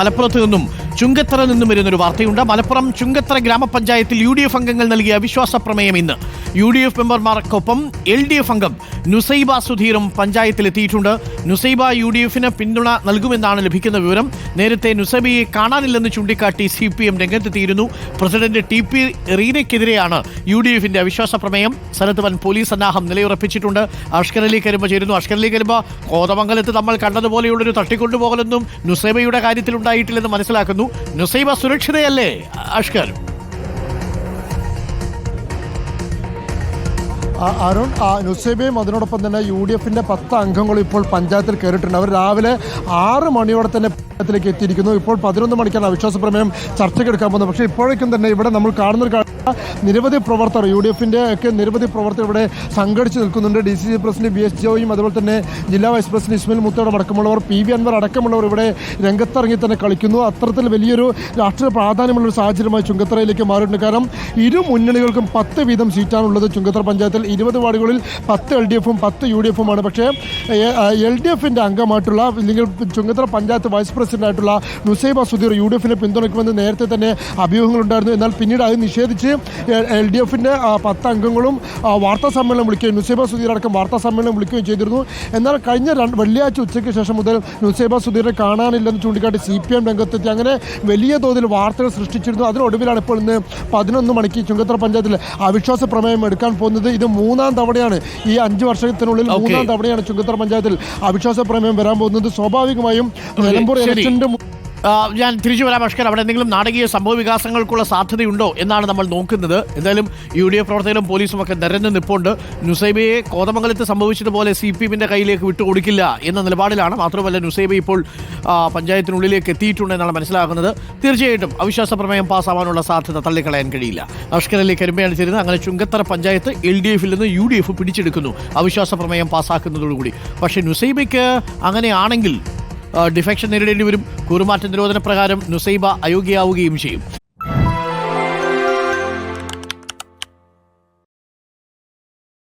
മലപ്പുറത്ത് നിന്നും ചുങ്കത്തറ നിന്നും വരുന്നൊരു വാർത്തയുണ്ട്. മലപ്പുറം ചുങ്കത്തറ ഗ്രാമപഞ്ചായത്തിൽ യു ഡി എഫ് അംഗങ്ങൾ നൽകിയ അവിശ്വാസ പ്രമേയം ഇന്ന്. യു ഡി എഫ് മെമ്പർമാർക്കൊപ്പം എൽ ഡി എഫ് അംഗം നുസൈബ സുധീറും പഞ്ചായത്തിലെത്തിയിട്ടുണ്ട് നുസൈബ യു ഡി എഫിന് പിന്തുണ നൽകുമെന്നാണ് ലഭിക്കുന്ന വിവരം. നേരത്തെ നുസൈബയെ കാണാനില്ലെന്ന് ചൂണ്ടിക്കാട്ടി സി പി എം രംഗത്തെത്തിയിരുന്നു. പ്രസിഡന്റ് ടി പി റീനയ്ക്കെതിരെയാണ് യു ഡി എഫിന്റെ അവിശ്വാസ പ്രമേയം. സ്ഥലത്ത് വൻ പോലീസ് സന്നാഹം നിലയുറപ്പിച്ചിട്ടുണ്ട്. അഷ്കർ അലി കരിമ്പ ചേരുന്നു. അഷ്കർ അലി കരിമ്പ കോതമംഗലത്ത് നമ്മൾ കണ്ടതുപോലെയുള്ളൊരു തട്ടിക്കൊണ്ടുപോകലൊന്നും നുസൈബയുടെ കാര്യത്തിലുണ്ടായിട്ടില്ലെന്ന് മനസ്സിലാക്കുന്നു. നുസൈബ സുരക്ഷിതയല്ലേ അഷ്കർ? അരുൺ നുസൈബയും അതിനോടൊപ്പം തന്നെ യു ഡി എഫിന്റെ പത്ത് അംഗങ്ങളും ഇപ്പോൾ പഞ്ചായത്തിൽ കയറിയിട്ടുണ്ട്. അവർ രാവിലെ ആറ് മണിയോടെ തന്നെ പഞ്ചായത്തിലേക്ക് എത്തിയിരിക്കുന്നു. ഇപ്പോൾ പതിനൊന്ന് മണിക്കാണ് അവിശ്വാസ പ്രമേയം ചർച്ചയ്ക്ക് എടുക്കാൻ പോകുന്നത്. പക്ഷേ ഇപ്പോഴേക്കും തന്നെ ഇവിടെ നമ്മൾ കാണുന്ന ഒരു കാഴ്ച നിരവധി പ്രവർത്തകർ യു ഡി എഫിന്റെ ഒക്കെ നിരവധി പ്രവർത്തകർ ഇവിടെ സംഘടിച്ച് നിൽക്കുന്നുണ്ട്. D C C president B S ജോയും അതുപോലെ തന്നെ ജില്ലാ വൈസ് പ്രസിഡന്റ് ഇസ്മിൽ മുത്തോട് അടക്കമുള്ളവർ പി വി അൻവർ അടക്കമുള്ളവർ ഇവിടെ രംഗത്തിറങ്ങി തന്നെ കളിക്കുന്നു. അത്തരത്തിൽ വലിയൊരു രാഷ്ട്രീയ പ്രാധാന്യമുള്ള ഒരു സാഹചര്യമായി ചുങ്കത്തറയിലേക്ക് മാറിയിട്ടുണ്ട്. കാരണം ഇരു മുന്നണികൾക്കും പത്ത് വീതം സീറ്റാണുള്ളത് ചുങ്കത്തറ പഞ്ചായത്തിൽ. ഇരുപത് വാർഡുകളിൽ പത്ത് എൽ ഡി എഫും പത്ത് യു ഡി എഫുമാണ്. പക്ഷേ എൽ ഡി എഫിന്റെ അംഗമായിട്ടുള്ള അല്ലെങ്കിൽ ചുങ്കത്തറ പഞ്ചായത്ത് വൈസ് പ്രസിഡന്റായിട്ടുള്ള നുസൈബ സുധീർ യു ഡി എഫിനെ പിന്തുണയ്ക്കുമെന്ന് നേരത്തെ തന്നെ അഭ്യൂഹങ്ങളുണ്ടായിരുന്നു എന്നാൽ പിന്നീട് അത് നിഷേധിച്ച് എൽ ഡി എഫിന്റെ പത്ത് അംഗങ്ങളും വാർത്താ സമ്മേളനം വിളിക്കുകയും നുസൈബ സുധീർ അടക്കം വാർത്താ സമ്മേളനം വിളിക്കുകയും ചെയ്തിരുന്നു. എന്നാൽ കഴിഞ്ഞ വെള്ളിയാഴ്ച ഉച്ചയ്ക്ക് ശേഷം മുതൽ നുസൈബ സുധീറിനെ കാണാനില്ലെന്ന് ചൂണ്ടിക്കാട്ടി സി പി എം രംഗത്തെത്തി. അങ്ങനെ വലിയ തോതിൽ വാർത്തകൾ സൃഷ്ടിച്ചിരുന്നു. അതിനൊടുവിലാണ് ഇപ്പോൾ ഇന്ന് പതിനൊന്ന് മണിക്ക് ചുങ്കത്തറ പഞ്ചായത്തിൽ അവിശ്വാസ പ്രമേയം എടുക്കാൻ പോകുന്നത്. ഇത് മൂന്നാം തവണയാണ് ഈ അഞ്ച് വർഷത്തിനുള്ളിൽ മൂന്നാം തവണയാണ് ചുങ്കത്തറ പഞ്ചായത്തിൽ അവിശ്വാസ പ്രമേയം വരാൻ പോകുന്നത്. സ്വാഭാവികമായും നിലമ്പൂർ. ഇലക്ഷന്റെ ഞാൻ തിരിച്ചു വരാം അഷ്കർ. അവിടെ എന്തെങ്കിലും നാടകീയ സംഭവ വികാസങ്ങൾക്കുള്ള സാധ്യതയുണ്ടോ എന്നാണ് നമ്മൾ നോക്കുന്നത്. എന്തായാലും യു ഡി എഫ് പ്രവർത്തകരും പോലീസും ഒക്കെ നിരന്ന് നിപ്പുണ്ട്. നുസൈബയെ കോതമംഗലത്ത് സംഭവിച്ചതുപോലെ സി പി എമ്മിന്റെ കയ്യിലേക്ക് വിട്ടുകൊടുക്കില്ല എന്ന നിലപാടിലാണ്. മാത്രമല്ല നുസൈബ ഇപ്പോൾ പഞ്ചായത്തിനുള്ളിലേക്ക് എത്തിയിട്ടുണ്ട് എന്നാണ് മനസ്സിലാക്കുന്നത് തീർച്ചയായിട്ടും അവിശ്വാസ പ്രമേയം പാസ്സാവാനുള്ള സാധ്യത തള്ളിക്കളയാൻ കഴിയില്ല. അഷ്കർ അലി കരിമ്പയാണ് ചേരുന്നത് അങ്ങനെ ചുങ്കത്തറ പഞ്ചായത്ത് എൽ ഡി എഫിൽ നിന്ന് യു ഡി എഫ് പിടിച്ചെടുക്കുന്നു. അവിശ്വാസ പ്രമേയം പാസ്സാക്കുന്നതോടുകൂടി പക്ഷേ നുസൈബയ്ക്ക് അങ്ങനെയാണെങ്കിൽ ഡിഫെക്ഷൻ നേരിടേണ്ടി വരും. കൂറുമാറ്റ നിരോധന പ്രകാരം നുസൈബ അയോഗ്യയാവുകയും ചെയ്യും.